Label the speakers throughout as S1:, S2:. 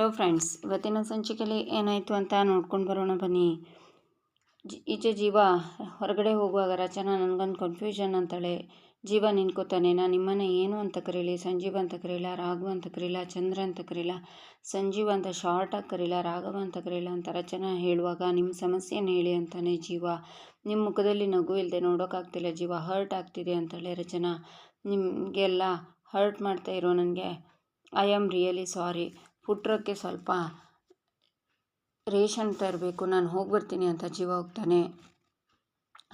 S1: Hello friends ಇವತ್ತಿನ ಸಂಚಿಕೆಯಲ್ಲಿ ಏನಾಯಿತು ಅಂತ ನೋಡ್ಕೊಂಡು ಬರೋಣ ಬನ್ನಿ. ಈಚೆ ಜೀವ ಹೊರಗಡೆ ಹೋಗುವಾಗ ರಚನಾ ನನಗೊಂದು ಕನ್ಫ್ಯೂಷನ್ ಅಂತಾಳೆ ಜೀವ ನಿನ್ಕೋತಾನೆ ನಾನು ನಿಮ್ಮನ್ನ ಏನು ಅಂತ ಕರೀಲಿ, ಸಂಜೀವ ಅಂತ ಕರೀಲ, ರಾಘವ ಅಂತ ಕರೀಲ, ಚಂದ್ರ ಅಂತ ಕರೀಲ, ಸಂಜೀವ ಅಂತ ಶಾರ್ಟಾಗಿ ಕರೀಲ, ರಾಘವ ಅಂತ ಕರೀಲ ಅಂತ ರಚನಾ ಹೇಳುವಾಗ ನಿಮ್ಮ ಸಮಸ್ಯೆನ ಹೇಳಿ ಅಂತಾನೆ ಜೀವ. ನಿಮ್ಮ ಮುಖದಲ್ಲಿ ನಗು ಇಲ್ಲದೆ ನೋಡೋಕ್ಕಾಗ್ತಿಲ್ಲ ಜೀವ ಹರ್ಟ್ ಆಗ್ತಿದೆ ಅಂತಾಳೆ ರಚನಾ. ನಿಮಗೆಲ್ಲ ಹರ್ಟ್ ಮಾಡ್ತಾ ಇರೋ ನನಗೆ ಐ ಆಮ್ ರಿಯಲಿ ಸಾರಿ ಪುಟ್ರಕ್ಕೆ ಸ್ವಲ್ಪ ರೇಷನ್ ತರಬೇಕು, ನಾನು ಹೋಗಿ ಬರ್ತೀನಿ ಅಂತ ಜೀವ ಹೋಗ್ತಾನೆ.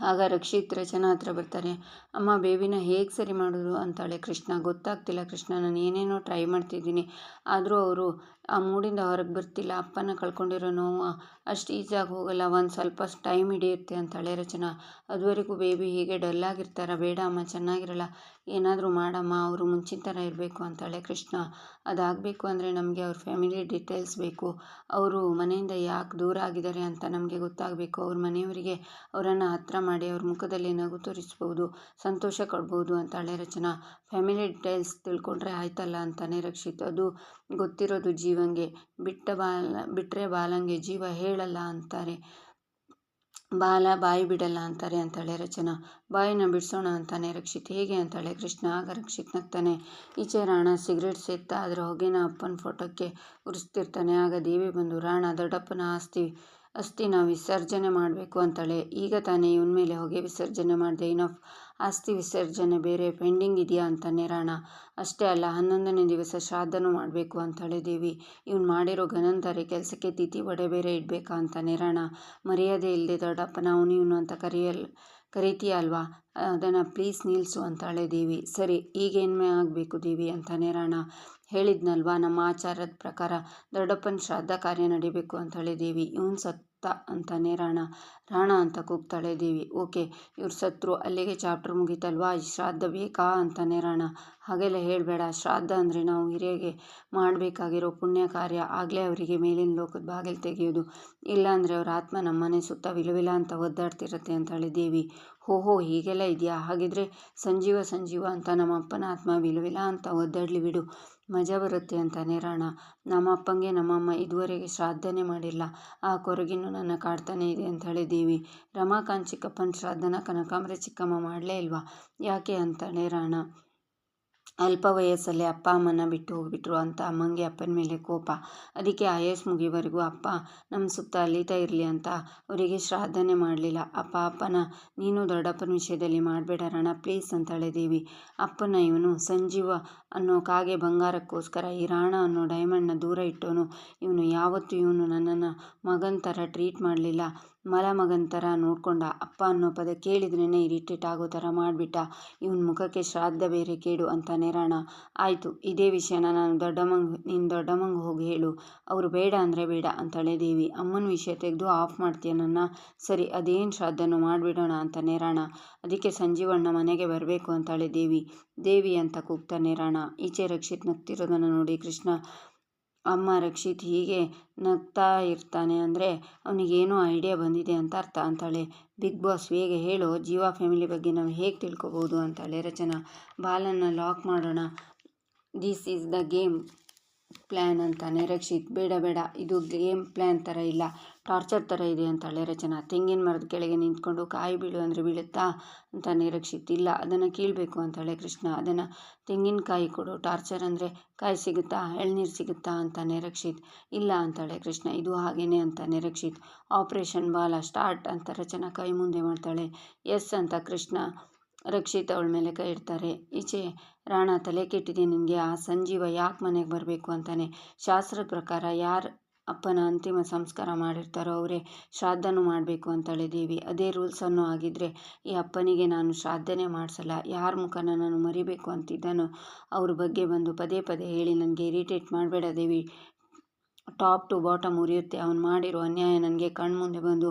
S1: ಆಗ ರಕ್ಷಿತ್ ರಚನಾ ಹತ್ರ ಬರ್ತಾರೆ, ಅಮ್ಮ ಬೇಬಿನ ಹೇಗೆ ಸರಿ ಮಾಡೋದು? ಅಂತಾಳೆ ಕೃಷ್ಣ. ಗೊತ್ತಾಗ್ತಿಲ್ಲ ಕೃಷ್ಣ, ನಾನು ಏನೇನೋ ಟ್ರೈ ಮಾಡ್ತಿದ್ದೀನಿ. ಆದರೂ ಅವರು ಆ ಮೂಡಿಂದ ಹೊರಗೆ ಬರ್ತಿಲ್ಲ. ಅಪ್ಪನ ಕಳ್ಕೊಂಡಿರೋ ನೋವು ಅಷ್ಟು ಈಸಿಯಾಗಿ ಹೋಗಲ್ಲ. ಒಂದು ಸ್ವಲ್ಪ ಟೈಮ್ ಹಿಡಿಯುತ್ತೆ ಅಂತಾಳೆ ರಚನಾ. ಅದುವರೆಗೂ ಬೇಬಿ ಹೀಗೆ ಡಲ್ಲಾಗಿರ್ತಾರ ಬೇಡ ಅಮ್ಮ, ಚೆನ್ನಾಗಿರಲ್ಲ. ಏನಾದರೂ ಮಾಡಮ್ಮ, ಅವರು ಮುಂಚಿನ ಥರ ಇರಬೇಕು ಅಂತಾಳೆ ಕೃಷ್ಣ. ಅದಾಗಬೇಕು ಅಂದರೆ ನಮಗೆ ಅವ್ರ ಫ್ಯಾಮಿಲಿ ಡೀಟೇಲ್ಸ್ ಬೇಕು. ಅವರು ಮನೆಯಿಂದ ಯಾಕೆ ದೂರ ಆಗಿದ್ದಾರೆ ಅಂತ ನಮಗೆ ಗೊತ್ತಾಗಬೇಕು. ಅವ್ರ ಮನೆಯವರಿಗೆ ಅವರನ್ನು ಹತ್ರ ಮಾಡಿ ಅವ್ರ ಮುಖದಲ್ಲಿ ನಗು ತೋರಿಸ್ಬೋದು, ಸಂತೋಷ ಕೊಡ್ಬೋದು ಅಂತಾಳೆ ರಚನಾ. ಫ್ಯಾಮಿಲಿ ಡೀಟೇಲ್ಸ್ ತಿಳ್ಕೊಂಡ್ರೆ ಆಯ್ತಲ್ಲ ಅಂತಾನೆ ರಕ್ಷಿತ್. ಅದು ಗೊತ್ತಿರೋದು ಜೀವಂಗೆ. ಬಿಟ್ಟ ಬಾಲ ಬಿಟ್ಟರೆ ಬಾಲಂಗೆ ಜೀವ ಹೇಳಲ್ಲ ಅಂತಾರೆ. ಬಾಲ ಬಾಯಿ ಬಿಡಲ್ಲ ಅಂತಾರೆ ಅಂತಾಳೆ ರಚನಾ. ಬಾಯಿನ ಬಿಡಿಸೋಣ ಅಂತಾನೆ ರಕ್ಷಿತ್. ಹೇಗೆ ಅಂತಾಳೆ ಕೃಷ್ಣ? ಆಗ ರಕ್ಷಿತ್ ನಗ್ತಾನೆ. ಈಚೆ ರಾಣ ಸಿಗರೇಟ್ ಸೇದ್ತಾ ಅದರ ಹೊಗೆನ ಅಪ್ಪನ ಫೋಟೋಕ್ಕೆ ಉರಿಸ್ತಿರ್ತಾನೆ. ಆಗ ದೇವಿ ಬಂದು, ರಾಣ ದೊಡ್ಡಪ್ಪನ ಆಸ್ತಿ ಅಸ್ಥಿನ ವಿಸರ್ಜನೆ ಮಾಡಬೇಕು ಅಂತಾಳೆ. ಈಗ ತಾನೇ ಇವನ ಮೇಲೆ ಹೊಗೆ ವಿಸರ್ಜನೆ ಮಾಡಿದೆ. ಇನಫ್ ಆಸ್ತಿ ವಿಸರ್ಜನೆ ಬೇರೆ ಪೆಂಡಿಂಗ್ ಇದೆಯಾ ಅಂತಾನೆ ರಾಣ. ಅಷ್ಟೇ ಅಲ್ಲ, ಹನ್ನೊಂದನೇ ದಿವಸ ಶ್ರಾದ್ದನೂ ಮಾಡಬೇಕು ಅಂತಾಳೆ ದೇವಿ. ಇವನು ಮಾಡಿರೋ ಗನಂತಾರೆ ಕೆಲಸಕ್ಕೆ ತಿಥಿ ವಡೆ ಬೇರೆ ಇಡಬೇಕಾ ಅಂತಾನೆ ರಾಣ. ಮರ್ಯಾದೆ ಇಲ್ಲದೆ ದೊಡ್ಡಪ್ಪನ ಅವನು ಇವನು ಅಂತ ಕರೆಯಲ್, ಕರಿತೀಯ ಅಲ್ವಾ? ಅದನ್ನು ಪ್ಲೀಸ್ ನಿಲ್ಲಿಸು ಅಂತಾಳೆ ದೇವಿ. ಸರಿ ಈಗೇನ್ಮೆ ಆಗಬೇಕು ದೇವಿ ಅಂತಾನೆ ರಾಣ. ಹೇಳಿದ್ನಲ್ವಾ, ನಮ್ಮ ಆಚಾರದ ಪ್ರಕಾರ ದೊಡ್ಡಪ್ಪನ ಶ್ರಾದ್ದ ಕಾರ್ಯ ನಡಿಬೇಕು ಅಂತ ದೇವಿ ಇವನು ಸತ್ತ ಅಂತಾನೆ ರಾಣ ರಾಣ ಅಂತ ಕೂಗ್ತಾಳೆ ದೇವಿ. ಓಕೆ, ಇವ್ರು ಸತ್ರು ಅಲ್ಲಿಗೆ ಚಾಪ್ಟರ್ ಮುಗೀತಲ್ವಾ? ಶ್ರಾದ್ದ ಬೇಕಾ? ಅಂತಾನೆ ರಾಣ. ಹಾಗೆಲ್ಲ ಹೇಳಬೇಡ. ಶ್ರಾದ್ದ ಅಂದರೆ ನಾವು ಹಿರಿಯಗೆ ಮಾಡಬೇಕಾಗಿರೋ ಪುಣ್ಯ ಕಾರ್ಯ. ಆಗಲೇ ಅವರಿಗೆ ಮೇಲಿನ ಲೋಕದ ಬಾಗಿಲು ತೆಗೆಯೋದು. ಇಲ್ಲಾಂದರೆ ಅವ್ರ ಆತ್ಮ ನಮ್ಮನೆ ಸುತ್ತ ವಿಲವಿಲ ಅಂತ ಒದ್ದಾಡ್ತಿರತ್ತೆ ಅಂತಾಳೆ ದೇವಿ. ಹೋ ಹೋ ಹೀಗೆಲ್ಲ ಇದೆಯಾ? ಹಾಗಿದ್ರೆ ಸಂಜೀವ ಸಂಜೀವ ಅಂತ ನಮ್ಮ ಅಪ್ಪನ ಆತ್ಮ ವಿಲವಿಲ ಅಂತ ಒದ್ದಾಡಲಿ ಬಿಡು. ಮಜಾ ಬರುತ್ತೆ ಅಂತಾನೆ ರಾಣ. ನಮ್ಮ ಅಪ್ಪಂಗೆ ನಮ್ಮಮ್ಮ ಇದುವರೆಗೆ ಶ್ರಾದ್ದನೇ ಮಾಡಿಲ್ಲ. ಆ ಕೊರಗಿನೂ ನನ್ನ ಕಾಡ್ತಾನೆ ಇದೆ ಅಂತ ಹೇಳಿದ್ದೀವಿ. ರಮಾಕಾಂತ್ ಚಿಕ್ಕಪ್ಪನ ಶ್ರಾದ್ದನ ಕನಕಾಂಬ್ರಿ ಚಿಕ್ಕಮ್ಮ ಮಾಡಲೇ ಇಲ್ವಾ? ಯಾಕೆ ಅಂತಾನೆ ರಾಣ. ಅಲ್ಪ ವಯಸ್ಸಲ್ಲೇ ಅಪ್ಪ ಅಮ್ಮನ ಬಿಟ್ಟು ಹೋಗ್ಬಿಟ್ರು ಅಂತ ಅಮ್ಮಂಗೆ ಅಪ್ಪನ ಮೇಲೆ ಕೋಪ. ಅದಕ್ಕೆ ಆಯಸ್ ಮುಗಿವರೆಗೂ, ಅಪ್ಪ ನಮ್ಮ ಸುತ್ತ ಅಲೀತಾ ಇರಲಿ ಅಂತ ಅವರಿಗೆ ಶ್ರಾದ್ದನೆ ಮಾಡಲಿಲ್ಲ. ಅಪ್ಪ, ಅಪ್ಪನ, ನೀನು ದೊಡ್ಡಪ್ಪನ ವಿಷಯದಲ್ಲಿ ಮಾಡಬೇಡ ರಣ, ಪ್ಲೀಸ್ ಅಂತಾಳೆ ದೇವಿ ಅಪ್ಪನ ಇವನು ಸಂಜೀವ ಅನ್ನೋ ಕಾಗೆ ಬಂಗಾರಕ್ಕೋಸ್ಕರ ಈ ರಾಣ ಅನ್ನೋ ಡೈಮಂಡ್ನ ದೂರ ಇಟ್ಟವನು. ಇವನು ಯಾವತ್ತೂ ಇವನು ನನ್ನನ್ನು ಮಗನ ಥರ ಟ್ರೀಟ್ ಮಾಡಲಿಲ್ಲ. ಮಲ ಮಗನ ಥರ ನೋಡ್ಕೊಂಡ. ಅಪ್ಪ ಅನ್ನೋ ಪದ ಕೇಳಿದ್ರೇ ಇರಿಟೇಟ್ ಆಗೋ ಥರ ಮಾಡಿಬಿಟ್ಟ. ಇವನ ಮುಖಕ್ಕೆ ಶ್ರಾದ್ದ ಬೇರೆ ಕೇಡು ಅಂತ ನೇರಣ. ಆಯಿತು, ಇದೇ ವಿಷಯನ ನಾನು ದೊಡ್ಡಮ್ಮಂಗೆ ನೀನು ದೊಡ್ಡಮ್ಮಂಗೆ ಹೋಗಿ ಹೇಳು. ಅವರು ಬೇಡ ಅಂದರೆ ಬೇಡ ಅಂತಾಳೆ ದೇವಿ ಅಮ್ಮನ ವಿಷಯ ತೆಗೆದು ಆಫ್ ಮಾಡ್ತೀಯ ನನ್ನ? ಸರಿ, ಅದೇನು ಶ್ರಾದ್ದನ್ನು ಮಾಡಿಬಿಡೋಣ ಅಂತ ನೇರಣ. ಅದಕ್ಕೆ ಸಂಜೀವಣ್ಣ ಮನೆಗೆ ಬರಬೇಕು ಅಂತಾಳೆ ದೇವಿ ದೇವಿ ಅಂತ ಕೂಗ್ತಾ ನೇರಣ. ಈಚೆ ರಕ್ಷಿತ್ ನಗ್ತಿರೋದನ್ನು ನೋಡಿ ಕೃಷ್ಣ ಅಮ್ಮ ರಕ್ಷಿತ್ ಹೀಗೆ ನಗ್ತಾ ಇರ್ತಾನೆ ಅಂದರೆ ಅವನಿಗೇನೋ ಐಡಿಯಾ ಬಂದಿದೆ ಅಂತ ಅರ್ಥ ಅಂತಾಳೆ. ಬಿಗ್ ಬಾಸ್ ಬೇಗ ಹೇಳು ಜೀವ ಫ್ಯಾಮಿಲಿ ಬಗ್ಗೆ ನಾವು ಹೇಗೆ ತಿಳ್ಕೊಬೋದು ಅಂತಾಳೆ ರಚನಾ. ಬಾಲನ್ನು ಲಾಕ್ ಮಾಡೋಣ. This is the game plan ಅಂತಾನೆ. ರಕ್ಷಿತ್, ಬೇಡ ಬೇಡ. ಇದು ಗೇಮ್ ಪ್ಲ್ಯಾನ್ ಥರ ಇಲ್ಲ. ಟಾರ್ಚರ್ ಥರ ಇದೆ ಅಂತಾಳೆ ರಚನಾ. ತೆಂಗಿನ ಮರದ ಕೆಳಗೆ ನಿಂತ್ಕೊಂಡು ಕಾಯಿ ಬೀಳು ಅಂದರೆ ಬೀಳುತ್ತಾ ಅಂತಾನೆ ರಕ್ಷಿತ್. ಇಲ್ಲ, ಅದನ್ನು ಕೀಳಬೇಕು ಅಂತಾಳೆ ಕೃಷ್ಣ. ಅದನ್ನು ತೆಂಗಿನಕಾಯಿ ಕೊಡು. ಟಾರ್ಚರ್ ಅಂದರೆ ಕಾಯಿ ಸಿಗುತ್ತಾ, ಎಳ್ನೀರು ಸಿಗುತ್ತಾ ಅಂತಾನೆ ರಕ್ಷಿತ್. ಇಲ್ಲ ಅಂತಾಳೆ ಕೃಷ್ಣ, ಇದು ಹಾಗೇನೆ ಅಂತಾನೆ ರಕ್ಷಿತ್. ಆಪ್ರೇಷನ್ ಬಾಲ ಸ್ಟಾರ್ಟ್ ಅಂತ ರಚನಾ ಕೈ ಮುಂದೆ ಮಾಡ್ತಾಳೆ. ಎಸ್ ಅಂತ ಕೃಷ್ಣ, ರಕ್ಷಿತ್ ಅವಳ ಮೇಲೆ ಕೈ ಇಡ್ತಾರೆ. ಈಚೆ ರಾಣ ತಲೆ ಕೆಟ್ಟಿದೆ. ನಿನಗೆ ಆ ಸಂಜೀವ ಯಾಕೆ ಮನೆಗೆ ಬರಬೇಕು ಅಂತಾನೆ. ಶಾಸ್ತ್ರದ ಪ್ರಕಾರ ಯಾರು ಅಪ್ಪನ ಅಂತಿಮ ಸಂಸ್ಕಾರ ಮಾಡಿರ್ತಾರೋ ಅವರೇ ಶ್ರಾದ್ದನೂ ಮಾಡಬೇಕು ಅಂತಾಳೆ ದೇವಿ ಅದೇ ರೂಲ್ಸನ್ನು ಆಗಿದ್ದರೆ ಈ ಅಪ್ಪನಿಗೆ ನಾನು ಶ್ರಾದ್ದನೇ ಮಾಡಿಸಲ್ಲ. ಯಾರ ಮುಖನ ನಾನು ಮರಿಬೇಕು ಅಂತಿದ್ದಾನೋ ಅವ್ರ ಬಗ್ಗೆ ಬಂದು ಪದೇ ಪದೇ ಹೇಳಿ ನನಗೆ ಇರಿಟೇಟ್ ಮಾಡಬೇಡ ದೇವಿ. ಟಾಪ್ ಟು ಬಾಟಮ್ ಉರಿಯುತ್ತೆ. ಅವನು ಮಾಡಿರೋ ಅನ್ಯಾಯ ನನಗೆ ಕಣ್ಮುಂದೆ ಬಂದು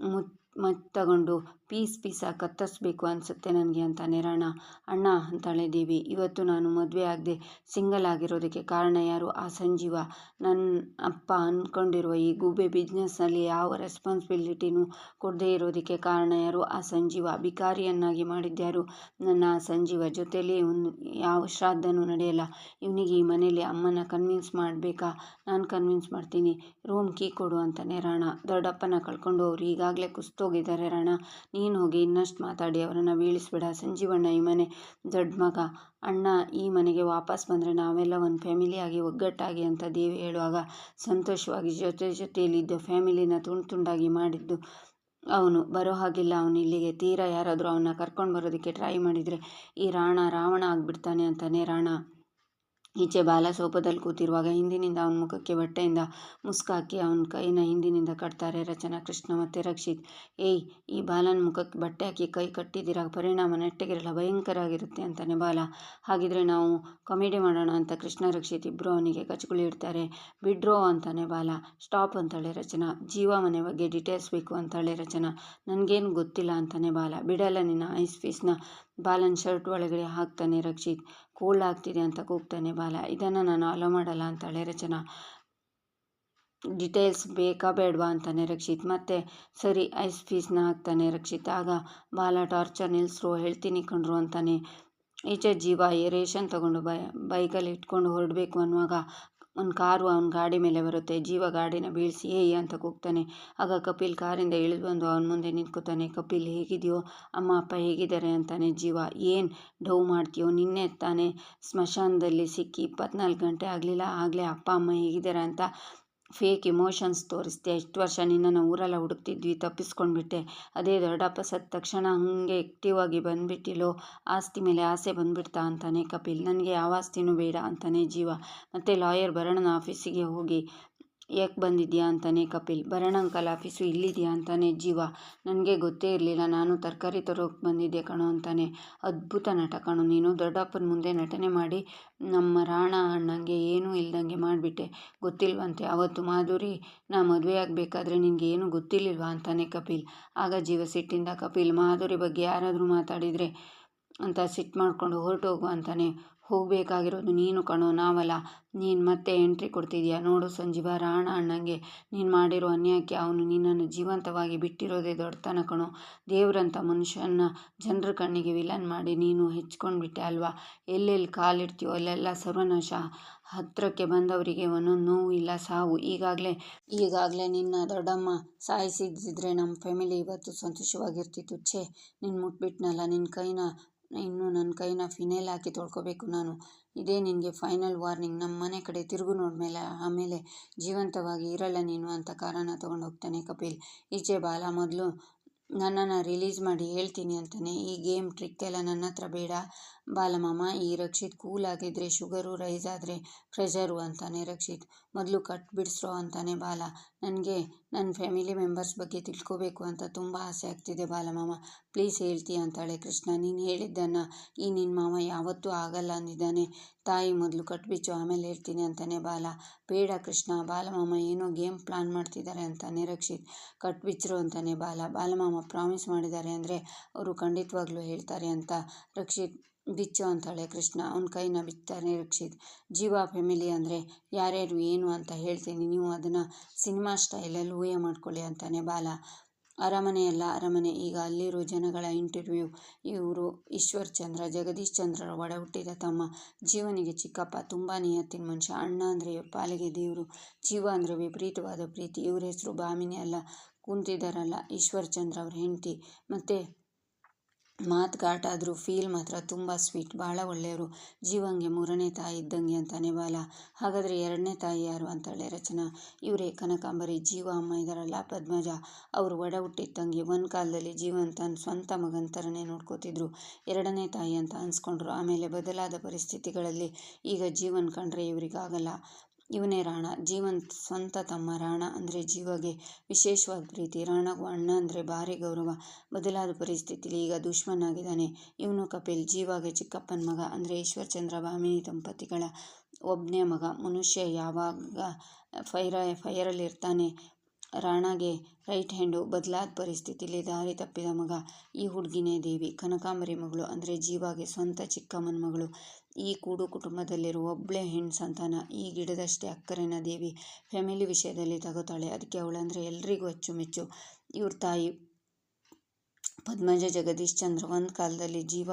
S1: ಮುತ್ ಮತ್ ತಗೊಂಡು ಪೀಸ್ ಪೀಸಾಗಿ ಕತ್ತರಿಸ್ಬೇಕು ಅನಿಸುತ್ತೆ ನನಗೆ ಅಂತ ನಿರಾಣ, ಅಣ್ಣ ಅಂತಾಳೆ ದೇವಿ ಇವತ್ತು ನಾನು ಮದುವೆ ಆಗದೆ ಸಿಂಗಲ್ ಆಗಿರೋದಕ್ಕೆ ಕಾರಣ ಯಾರು? ಆ ಸಂಜೀವ. ನನ್ನ ಅಪ್ಪ ಅಂದ್ಕೊಂಡಿರುವ ಈ ಗೂಬೆ ಬಿಸ್ನೆಸ್ನಲ್ಲಿ ಯಾವ ರೆಸ್ಪಾನ್ಸಿಬಿಲಿಟಿನೂ ಕೊಡದೇ ಇರೋದಕ್ಕೆ ಕಾರಣ ಯಾರು? ಆ ಸಂಜೀವ ಬಿಕಾರಿಯನ್ನಾಗಿ ಮಾಡಿದ್ಯಾರು? ನನ್ನ ಆ ಸಂಜೀವ ಜೊತೆಯಲ್ಲಿ ಇವನು ಯಾವ ಶ್ರಾದ್ದನೂ ನಡೆಯಲ್ಲ. ಇವನಿಗೆ ಈ ಮನೇಲಿ ಅಮ್ಮನ ಕನ್ವಿನ್ಸ್ ಮಾಡಬೇಕಾ? ನಾನು ಕನ್ವಿನ್ಸ್ ಮಾಡ್ತೀನಿ. ರೂಮ್ ಕೀ ಕೊಡು ಅಂತಾನೆ ರಾಣ ದೊಡ್ಡಪ್ಪನ ಕಳ್ಕೊಂಡು ಅವರು ಈಗಾಗಲೇ ಕುಸ್ತೋಗಿದ್ದಾರೆ ರಾಣ. ನೀನು ಹೋಗಿ ಇನ್ನಷ್ಟು ಮಾತಾಡಿ, ಅವರನ್ನು ಬೀಳಿಸ್ಬೇಡ. ಸಂಜೀವಣ್ಣ ಈ ಮನೆ, ದೊಡ್ಡ ಮಗ. ಅಣ್ಣ ಈ ಮನೆಗೆ ವಾಪಸ್ ಬಂದರೆ ನಾವೆಲ್ಲ ಒಂದು ಫ್ಯಾಮಿಲಿಯಾಗಿ ಒಗ್ಗಟ್ಟಾಗಿ ಅಂತ ದೇವಿ ಹೇಳುವಾಗ ಸಂತೋಷವಾಗಿ ಜೊತೆ ಜೊತೆಯಲ್ಲಿದ್ದ ಫ್ಯಾಮಿಲಿನ ತುಂಡು ತುಂಡಾಗಿ ಮಾಡಿದ್ದು. ಅವನು ಬರೋ ಹಾಗಿಲ್ಲ. ಅವನು ಇಲ್ಲಿಗೆ ತೀರಾ ಯಾರಾದರೂ ಅವನ್ನ ಕರ್ಕೊಂಡು ಬರೋದಕ್ಕೆ ಟ್ರೈ ಮಾಡಿದರೆ ಈ ರಾಣ ರಾವಣ ಆಗಿಬಿಡ್ತಾನೆ ಅಂತಾನೆ ರಾಣ. ಈಚೆ ಬಾಲ ಸೋಪದಲ್ಲಿ ಕೂತಿರುವಾಗ ಹಿಂದಿನಿಂದ ಅವನ ಮುಖಕ್ಕೆ ಬಟ್ಟೆಯಿಂದ ಮುಸ್ಕಾಕಿ ಅವನ ಕೈನ ಹಿಂದಿನಿಂದ ಕಟ್ತಾರೆ ರಚನಾ, ಕೃಷ್ಣ ಮತ್ತು ರಕ್ಷಿತ್. ಏಯ್, ಈ ಬಾಲನ ಮುಖಕ್ಕೆ ಬಟ್ಟೆ ಹಾಕಿ ಕೈ ಕಟ್ಟಿದ್ದೀರಾಗ ಪರಿಣಾಮ ನೆಟ್ಟಗಿರಲ್ಲ, ಭಯಂಕರ ಆಗಿರುತ್ತೆ ಅಂತಾನೆ ಬಾಲ. ಹಾಗಿದ್ರೆ ನಾವು ಕಾಮಿಡಿ ಮಾಡೋಣ ಅಂತ ಕೃಷ್ಣ, ರಕ್ಷಿತ್ ಇಬ್ಬರು ಅವನಿಗೆ ಕಚ್ಕುಳಿ ಇಡ್ತಾರೆ. ಬಿಡ್ರೋ ಅಂತಾನೆ ಬಾಲ. ಸ್ಟಾಪ್ ಅಂತಾಳೆ ರಚನಾ. ಜೀವ ಮನೆ ಬಗ್ಗೆ ಡೀಟೇಲ್ಸ್ ಬೇಕು ಅಂತಾಳೆ ರಚನಾ. ನನಗೇನು ಗೊತ್ತಿಲ್ಲ ಅಂತಾನೆ ಬಾಲ. ಬಿಡಲ್ಲ ನಿನ್ನ ಐಸ್ ಫೀಸ್ನ ಬಾಲನ್ ಶರ್ಟ್ ಒಳಗಡೆ ಹಾಕ್ತಾನೆ ರಕ್ಷಿತ್. ಕೋಲ್ಡ್ ಆಗ್ತಿದೆ ಅಂತ ಕೂಗ್ತಾನೆ ಬಾಲ. ಇದನ್ನು ನಾನು ಅಲೋ ಮಾಡಲ್ಲ ಅಂತಾಳೆ ರಚನಾ. ಡಿಟೇಲ್ಸ್ ಬೇಕಾ ಬೇಡವಾ ಅಂತಾನೆ ರಕ್ಷಿತ್. ಮತ್ತೆ ಸರಿ ಐಸ್ ಫೀಸ್ನ ಹಾಕ್ತಾನೆ ರಕ್ಷಿತ್. ಆಗ ಬಾಲ ಟಾರ್ಚರ್ ನಿಲ್ಲಿಸ್ರು ಹೇಳ್ತೀನಿ ಕಣ್ರು ಅಂತಾನೆ. ಈಚೆ ಜೀವ ರೇಷನ್ ತಗೊಂಡು ಬೈ ಬೈಕಲ್ಲಿ ಇಟ್ಕೊಂಡು ಹೊರಡಬೇಕು ಅನ್ನುವಾಗ ಒಂದು ಕಾರು ಅವನ ಗಾಡಿ ಮೇಲೆ ಬರುತ್ತೆ. ಜೀವ ಗಾಡಿನ ಬೀಳಿಸಿ ಏಯ್ ಅಂತ ಕೂಗ್ತಾನೆ. ಆಗ ಕಪಿಲ್ ಕಾರಿಂದ ಇಳಿದು ಬಂದು ಅವನ ಮುಂದೆ ನಿಂತ್ಕೋತಾನೆ. ಕಪಿಲ್, ಹೇಗಿದೆಯೋ? ಅಮ್ಮ, ಅಪ್ಪ ಹೇಗಿದ್ದಾರೆ? ಅಂತಾನೆ ಜೀವ. ಏನು ಡೌ ಮಾಡ್ತೀಯೋ? ನಿನ್ನೆ ತಾನೇ ಸ್ಮಶಾನದಲ್ಲಿ ಸಿಕ್ಕಿ ಇಪ್ಪತ್ನಾಲ್ಕು ಗಂಟೆ ಆಗಲಿಲ್ಲ. ಆಗಲೇ ಅಪ್ಪ, ಅಮ್ಮ ಹೇಗಿದ್ದಾರೆ? ಅಂತ ಫೇಕ್ ಇಮೋಷನ್ಸ್ ತೋರಿಸ್ತೀಯ ಇಷ್ಟು ವರ್ಷ ನಿನ್ನನ್ನು ಊರೆಲ್ಲ ಹುಡುಕ್ತಿದ್ವಿ, ತಪ್ಪಿಸ್ಕೊಂಡ್ಬಿಟ್ಟೆ. ಅದೇ ದೊಡ್ಡಪ್ಪ ಸತ್ತ ತಕ್ಷಣ ಹಾಗೆ ಆ್ಯಕ್ಟಿವ್ ಆಗಿ ಬಂದುಬಿಟ್ಟಿಲ್ಲೋ, ಆಸ್ತಿ ಮೇಲೆ ಆಸೆ ಬಂದುಬಿಡ್ತಾ ಅಂತಾನೆ ಕಪಿಲ್. ನನಗೆ ಯಾವ ಆಸ್ತಿನೂ ಬೇಡ ಅಂತಾನೆ ಜೀವ. ಮತ್ತು ಲಾಯರ್ ಭರಣನ ಆಫೀಸಿಗೆ ಹೋಗಿ. ಯಾಕೆ ಬಂದಿದ್ಯಾ ಅಂತಾನೆ ಕಪಿಲ್. ಬರೋಣ ಅಂಕಲ್ ಆಫೀಸು ಇಲ್ಲಿದೆಯಾ ಅಂತಾನೆ ಜೀವ. ನನಗೆ ಗೊತ್ತೇ ಇರಲಿಲ್ಲ. ನಾನು ತರಕಾರಿ ತರೋಕೆ ಬಂದಿದ್ದೆ ಕಣೋ ಅಂತಾನೆ. ಅದ್ಭುತ ನಟ ಕಣೋ ನೀನು. ದೊಡ್ಡಪ್ಪನ ಮುಂದೆ ನಟನೆ ಮಾಡಿ ನಮ್ಮ ರಾಣ ಅಣ್ಣಂಗೆ ಏನೂ ಇಲ್ದಂಗೆ ಮಾಡಿಬಿಟ್ಟೆ. ಗೊತ್ತಿಲ್ವಂತೆ. ಅವತ್ತು ಮಾಧುರಿ, ನಾ ಮದುವೆ ಆಗಬೇಕಾದ್ರೆ ನಿನಗೆ ಏನೂ ಗೊತ್ತಿರಲಿಲ್ವಾ ಅಂತಾನೆ ಕಪಿಲ್. ಆಗ ಜೀವ ಸಿಟ್ಟಿಂದ, ಕಪಿಲ್, ಮಾಧುರಿ ಬಗ್ಗೆ ಯಾರಾದರೂ ಮಾತಾಡಿದರೆ ಅಂತ ಸಿಟ್ಟು ಮಾಡಿಕೊಂಡು ಹೊರಟೋಗು ಅಂತಾನೆ. ಹೋಗಬೇಕಾಗಿರೋದು. ನೀನು ಕಣೋ, ನಾವಲ್ಲ. ನೀನು ಮತ್ತೆ ಎಂಟ್ರಿ ಕೊಡ್ತಿದ್ಯಾ? ನೋಡು ಸಂಜೀವ, ರಾಣ ಅಣ್ಣಂಗೆ ನೀನು ಮಾಡಿರೋ ಅನ್ಯಾಯಕ್ಕೆ ಅವನು ನಿನ್ನನ್ನು ಜೀವಂತವಾಗಿ ಬಿಟ್ಟಿರೋದೇ ದೊಡ್ಡತನ ಕಣೋ. ದೇವ್ರಂಥ ಮನುಷ್ಯನ ಜನರ ಕಣ್ಣಿಗೆ ವಿಲನ್ ಮಾಡಿ ನೀನು ಹೆಚ್ಕೊಂಡ್ಬಿಟ್ಟೆ ಅಲ್ವಾ? ಎಲ್ಲೆಲ್ಲಿ ಕಾಲಿಡ್ತೀಯೋ ಅಲ್ಲೆಲ್ಲ ಸರ್ವನಾಶ. ಹತ್ತಿರಕ್ಕೆ ಬಂದವರಿಗೆ ಒಂದೊಂದು ನೋವು ಇಲ್ಲ, ಸಾವು. ಈಗಾಗಲೇ ಈಗಾಗಲೇ ನಿನ್ನ ದೊಡ್ಡಮ್ಮ ಸಾಯಿಸಿದ್ದಿದ್ರೆ ನಮ್ಮ ಫ್ಯಾಮಿಲಿ ಇವತ್ತು ಸಂತೋಷವಾಗಿರ್ತಿತ್ತು. ಛೇ ನಿನ್ನ ಮುಟ್ಬಿಟ್ನಲ್ಲ. ನಿನ್ನ ಕೈನ ಇನ್ನು ನನ್ನ ಕೈನ ಫಿನೇಲ್ ಹಾಕಿ ತೊಳ್ಕೊಬೇಕು ನಾನು. ಇದೇ ನಿನಗೆ ಫೈನಲ್ ವಾರ್ನಿಂಗ್. ನಮ್ಮ ಮನೆ ಕಡೆ ತಿರುಗು ನೋಡ್ಮೇಲೆ, ಆಮೇಲೆ ಜೀವಂತವಾಗಿ ಇರಲ್ಲ ನೀನು ಅಂತ ಕಾರಣ ತೊಗೊಂಡು ಹೋಗ್ತಾನೆ ಕಪಿಲ್. ಈಚೆ ಬಾಲ, ಮೊದಲು ನನ್ನನ್ನು ರಿಲೀಸ್ ಮಾಡಿ ಹೇಳ್ತೀನಿ ಅಂತಾನೆ. ಈ ಗೇಮ್ ಟ್ರಿಕ್ ಎಲ್ಲ ನನ್ನ ಹತ್ರ ಬೇಡ. ಬಾಲಮಾಮ, ಈ ರಕ್ಷಿತ್ ಕೂಲ್ ಆಗಿದ್ರೆ ಶುಗರು ರೈಸ್ ಆದರೆ ಪ್ರೆಷರು ಅಂತಾನೆ ರಕ್ಷಿತ್. ಮೊದಲು ಕಟ್ ಬಿಡಿಸ್ರೋ ಅಂತಾನೆ ಬಾಲ. ನನಗೆ ನನ್ನ ಫ್ಯಾಮಿಲಿ ಮೆಂಬರ್ಸ್ ಬಗ್ಗೆ ತಿಳ್ಕೋಬೇಕು ಅಂತ ತುಂಬ ಆಸೆ ಆಗ್ತಿದೆ ಬಾಲಮಾಮ. ಪ್ಲೀಸ್ ಹೇಳ್ತೀಯ ಅಂತಾಳೆ ಕೃಷ್ಣ. ನೀನು ಹೇಳಿದ್ದನ್ನು ಈ ನಿನ್ನ ಮಾಮ ಯಾವತ್ತೂ ಆಗಲ್ಲ ಅಂದಿದ್ದಾನೆ. ತಾಯಿ ಮೊದಲು ಕಟ್ಬಿಚ್ಚು ಆಮೇಲೆ ಹೇಳ್ತೀನಿ ಅಂತಾನೆ ಬಾಲ. ಬೇಡ ಕೃಷ್ಣ, ಬಾಲಮಾಮ ಏನೋ ಗೇಮ್ ಪ್ಲಾನ್ ಮಾಡ್ತಿದ್ದಾರೆ ಅಂತಾನೆ ರಕ್ಷಿತ್. ಕಟ್ಬಿಚ್ಚರು ಅಂತಾನೆ ಬಾಲ. ಬಾಲಮಾಮ ಪ್ರಾಮಿಸ್ ಮಾಡಿದ್ದಾರೆ ಅಂದರೆ ಅವರು ಖಂಡಿತವಾಗ್ಲೂ ಹೇಳ್ತಾರೆ ಅಂತ ರಕ್ಷಿತ್ ಬಿಚ್ಚು ಅಂತಾಳೆ ಕೃಷ್ಣ. ಅವನ ಕೈನ ಬಿಚ್ತಾನೆ ರಕ್ಷಿತ್ ಜೀವ ಫ್ಯಾಮಿಲಿ ಅಂದರೆ ಯಾರ್ಯಾರು ಏನು ಅಂತ ಹೇಳ್ತೀನಿ. ನೀವು ಅದನ್ನು ಸಿನಿಮಾ ಸ್ಟೈಲಲ್ಲಿ ಊಹೆ ಮಾಡ್ಕೊಳ್ಳಿ ಅಂತಾನೆ ಬಾಲ. ಅರಮನೆಯಲ್ಲ ಅರಮನೆ. ಈಗ ಅಲ್ಲಿರೋ ಜನಗಳ ಇಂಟರ್ವ್ಯೂ. ಇವರು ಈಶ್ವರ್ ಚಂದ್ರ, ಜಗದೀಶ್ ಚಂದ್ರರ ಒಡ ಹುಟ್ಟಿದ ತಮ್ಮ. ಜೀವನಿಗೆ ಚಿಕ್ಕಪ್ಪ ತುಂಬ ನಿಯತ್ತಿನ ಮನುಷ್ಯ. ಅಣ್ಣ ಅಂದರೆ ಪಾಲಿಗೆ ದೇವರು. ಜೀವ ಅಂದರೆ ವಿಪರೀತವಾದ ಪ್ರೀತಿ. ಇವ್ರ ಹೆಸರು ಭಾಮಿನಿ ಅಲ್ಲ, ಕುಂತಿದಾರಲ್ಲ ಈಶ್ವರ್ ಚಂದ್ರ ಅವ್ರ ಹೆಂಡತಿ. ಮತ್ತು ಮಾತು ಘಾಟಾದರೂ ಫೀಲ್ ಮಾತ್ರ ತುಂಬ ಸ್ವೀಟ್ ಭಾಳ ಒಳ್ಳೆಯವರು. ಜೀವಂಗೆ ಮೂರನೇ ತಾಯಿ ಇದ್ದಂಗೆ ಅಂತಾನೆ ಬಾಲ. ಹಾಗಾದರೆ ಎರಡನೇ ತಾಯಿ ಯಾರು ಅಂತಾಳೆ ರಚನಾ. ಇವರೇ ಕನಕಾಂಬರಿ, ಜೀವ ಅಮ್ಮ ಇದ್ದಾರಲ್ಲ ಪದ್ಮಜ. ಅವರು ಒಡ ಹುಟ್ಟಿದ್ದಂಗೆ ಒಂದು ಕಾಲದಲ್ಲಿ ಜೀವನ್ ತನ್ನ ಸ್ವಂತ ಮಗನ ಥರನೇ ನೋಡ್ಕೋತಿದ್ರು. ಎರಡನೇ ತಾಯಿ ಅಂತ ಅನ್ಸ್ಕೊಂಡ್ರು. ಆಮೇಲೆ ಬದಲಾದ ಪರಿಸ್ಥಿತಿಗಳಲ್ಲಿ ಈಗ ಜೀವನ್ ಕಂಡ್ರೆ ಇವರಿಗಾಗಲ್ಲ. ಇವನೇ ರಾಣ. ಜೀವನ್ ಸ್ವಂತ ತಮ್ಮ ರಾಣ ಅಂದರೆ ಜೀವಗೆ ವಿಶೇಷವಾದ ಪ್ರೀತಿ. ರಾಣಗೂ ಅಣ್ಣ ಅಂದರೆ ಭಾರಿ ಗೌರವ. ಬದಲಾದ ಪರಿಸ್ಥಿತಿಲಿ ಈಗ ದುಶ್ಮನಾಗಿದ್ದಾನೆ. ಇವನು ಕಪಿಲ್, ಜೀವಾಗೆ ಚಿಕ್ಕಪ್ಪನ ಮಗ ಅಂದರೆ ಈಶ್ವರಚಂದ್ರ ಭಾಮಿನಿ ದಂಪತಿಗಳ ಒಬ್ಬನೇ ಮಗ. ಮನುಷ್ಯ ಯಾವಾಗ ಫೈರ ಫೈರಲ್ಲಿರ್ತಾನೆ ರಾಣಾಗೆ ರೈಟ್ ಹ್ಯಾಂಡು ಬದಲಾದ ಪರಿಸ್ಥಿತಿಲಿ ದಾರಿ ತಪ್ಪಿದ ಮಗ, ಈ ಹುಡುಗಿನೇ ದೇವಿ. ಕನಕಾಂಬರಿ ಮಗಳು ಅಂದರೆ ಜೀವಾಗೆ ಸ್ವಂತ ಚಿಕ್ಕಮ್ಮನ ಮಗಳು ಈ ಕೂಡು ಕುಟುಂಬದಲ್ಲಿರುವ ಒಬ್ಬಳೇ ಹೆಣ್ಣು ಸಂತಾನ, ಈ ಗಿಡದಷ್ಟೇ ಅಕ್ಕರೆನ ದೇವಿ. ಫ್ಯಾಮಿಲಿ ವಿಷಯದಲ್ಲಿ ತಗೋತಾಳೆ. ಅದಕ್ಕೆ ಅವಳಂದರೆ ಎಲ್ರಿಗೂ ಅಚ್ಚುಮೆಚ್ಚು. ಇವ್ರ ತಾಯಿ ಪದ್ಮಜ ಜಗದೀಶ್ ಚಂದ್ರ ಒಂದು ಕಾಲದಲ್ಲಿ ಜೀವ,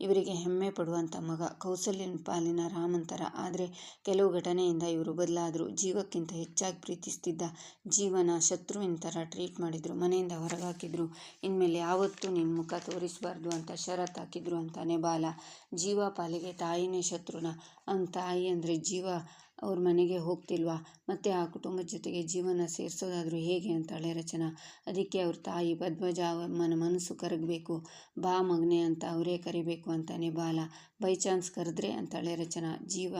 S1: ಇವರಿಗೆ ಹೆಮ್ಮೆ ಪಡುವಂಥ ಮಗ. ಕೌಸಲ್ಯನ ಪಾಲಿನ ರಾಮಂತರ. ಆದರೆ ಕೆಲವು ಘಟನೆಯಿಂದ ಇವರು ಬದಲಾದರು. ಜೀವಕ್ಕಿಂತ ಹೆಚ್ಚಾಗಿ ಪ್ರೀತಿಸ್ತಿದ್ದ ಜೀವನ ಶತ್ರುವಿನ ಥರ ಟ್ರೀಟ್ ಮಾಡಿದರು. ಮನೆಯಿಂದ ಹೊರಗಾಕಿದ್ರು. ಇನ್ಮೇಲೆ ಯಾವತ್ತೂ ನಿನ್ನ ಮುಖ ತೋರಿಸಬಾರ್ದು ಅಂತ ಷರತ್ತು ಹಾಕಿದ್ರು ಅಂತಾನೆ ಬಾಲ. ಜೀವ ಪಾಲಿಗೆ ತಾಯಿನೇ ಶತ್ರುನ. ಅವ್ನ ತಾಯಿ ಅಂದರೆ ಜೀವ. ಅವ್ರ ಮನೆಗೆ ಹೋಗ್ತಿಲ್ವಾ? ಮತ್ತು ಆ ಕುಟುಂಬದ ಜೊತೆಗೆ ಜೀವನ ಸೇರಿಸೋದಾದರೂ ಹೇಗೆ ಅಂತಾಳೆ ರಚನಾ. ಅದಕ್ಕೆ ಅವ್ರ ತಾಯಿ ಪದ್ಮಜ ಅಮ್ಮನ ಮನಸ್ಸು ಕರಗಬೇಕು. ಬಾ ಮಗನೆ ಅಂತ ಅವರೇ ಕರಿಬೇಕು ಅಂತಾನೆ ಬಾಲ. ಬೈ ಚಾನ್ಸ್ ಕರೆದ್ರೆ ಅಂತಾಳೆ ರಚನಾ. ಜೀವ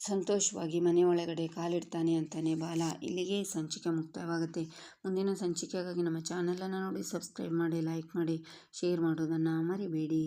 S1: ಸಂತೋಷವಾಗಿ ಮನೆ ಒಳಗಡೆ ಕಾಲಿಡ್ತಾನೆ ಅಂತಾನೆ ಬಾಲ. ಇಲ್ಲಿಗೆ ಸಂಚಿಕೆ ಮುಕ್ತಾಯವಾಗುತ್ತೆ ಮುಂದಿನ ಸಂಚಿಕೆಗಾಗಿ ನಮ್ಮ ಚಾನಲನ್ನು ನೋಡಿ, ಸಬ್ಸ್ಕ್ರೈಬ್ ಮಾಡಿ, ಲೈಕ್ ಮಾಡಿ, ಶೇರ್ ಮಾಡೋದನ್ನು ಮರಿಬೇಡಿ.